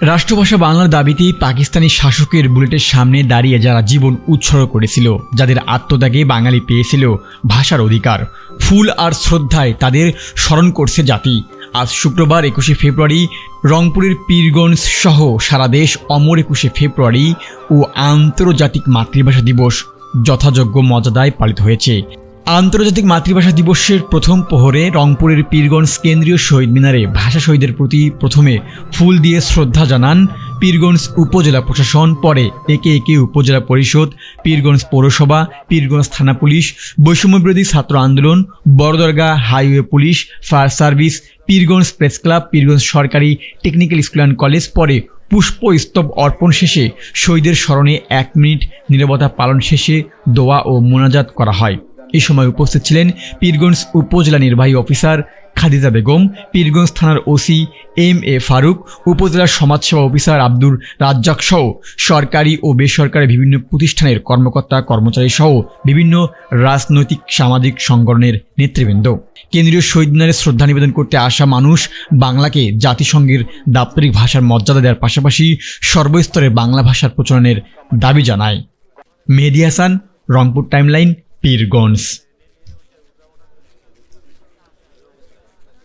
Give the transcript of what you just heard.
রাষ্ট্রভাষা বাংলার দাবিতে পাকিস্তানি শাসকের বুলেটের সামনে দাঁড়িয়ে যারা জীবন উৎসর্গ করেছিল, যাদের আত্মত্যাগে বাঙালি পেয়েছিল ভাষার অধিকার, ফুল আর শ্রদ্ধায় তাদের স্মরণ করছে জাতি। আজ শুক্রবার একুশে ফেব্রুয়ারি, রংপুরের পীরগঞ্জ সহ সারা দেশ অমর একুশে ফেব্রুয়ারি ও আন্তর্জাতিক মাতৃভাষা দিবস যথাযোগ্য মর্যাদায় পালিত হয়েছে। আন্তর্জাতিক মাতৃভাষা দিবসের প্রথম প্রহরে রংপুরের পীরগঞ্জ কেন্দ্রীয় শহীদ মিনারে ভাষা শহীদের প্রতি প্রথমে ফুল দিয়ে শ্রদ্ধা জানান পীরগঞ্জ উপজেলা প্রশাসন, পরে একে একে উপজেলা পরিষদ, পীরগঞ্জ পৌরসভা, পীরগঞ্জ থানা পুলিশ বৈষম্যবিরোধী ছাত্র আন্দোলন, Baradarga highway police, fire service, Pirganj press club, Pirganj সরকারি টেকনিক্যাল স্কুল অ্যান্ড কলেজ, পরে পুষ্পস্তব অর্পণ শেষে শহীদের স্মরণে এক মিনিট নীরবতা পালন শেষে দোয়া ও মোনাজাত করা হয়। এ সময় উপস্থিত ছিলেন পীরগঞ্জ উপজেলা নির্বাহী অফিসার খাদিজা বেগম, পীরগঞ্জ থানার ওসি এম এ ফারুক উপজেলার সমাজসেবা অফিসার আব্দুর রাজ্জাক সহ সরকারি ও বেসরকারি বিভিন্ন প্রতিষ্ঠানের কর্মকর্তা, কর্মচারী সহ বিভিন্ন রাজনৈতিক, সামাজিক সংগঠনের নেতৃবৃন্দ। কেন্দ্রীয় শহীদ মিনারে শ্রদ্ধা নিবেদন করতে আসা মানুষ বাংলাকে জাতিসংঘের দাপ্তরিক ভাষার মর্যাদা দেওয়ার পাশাপাশি সর্বস্তরে বাংলা ভাষার প্রচলনের দাবি জানায়। Mehedi Hasan, Rangpur timeline speed.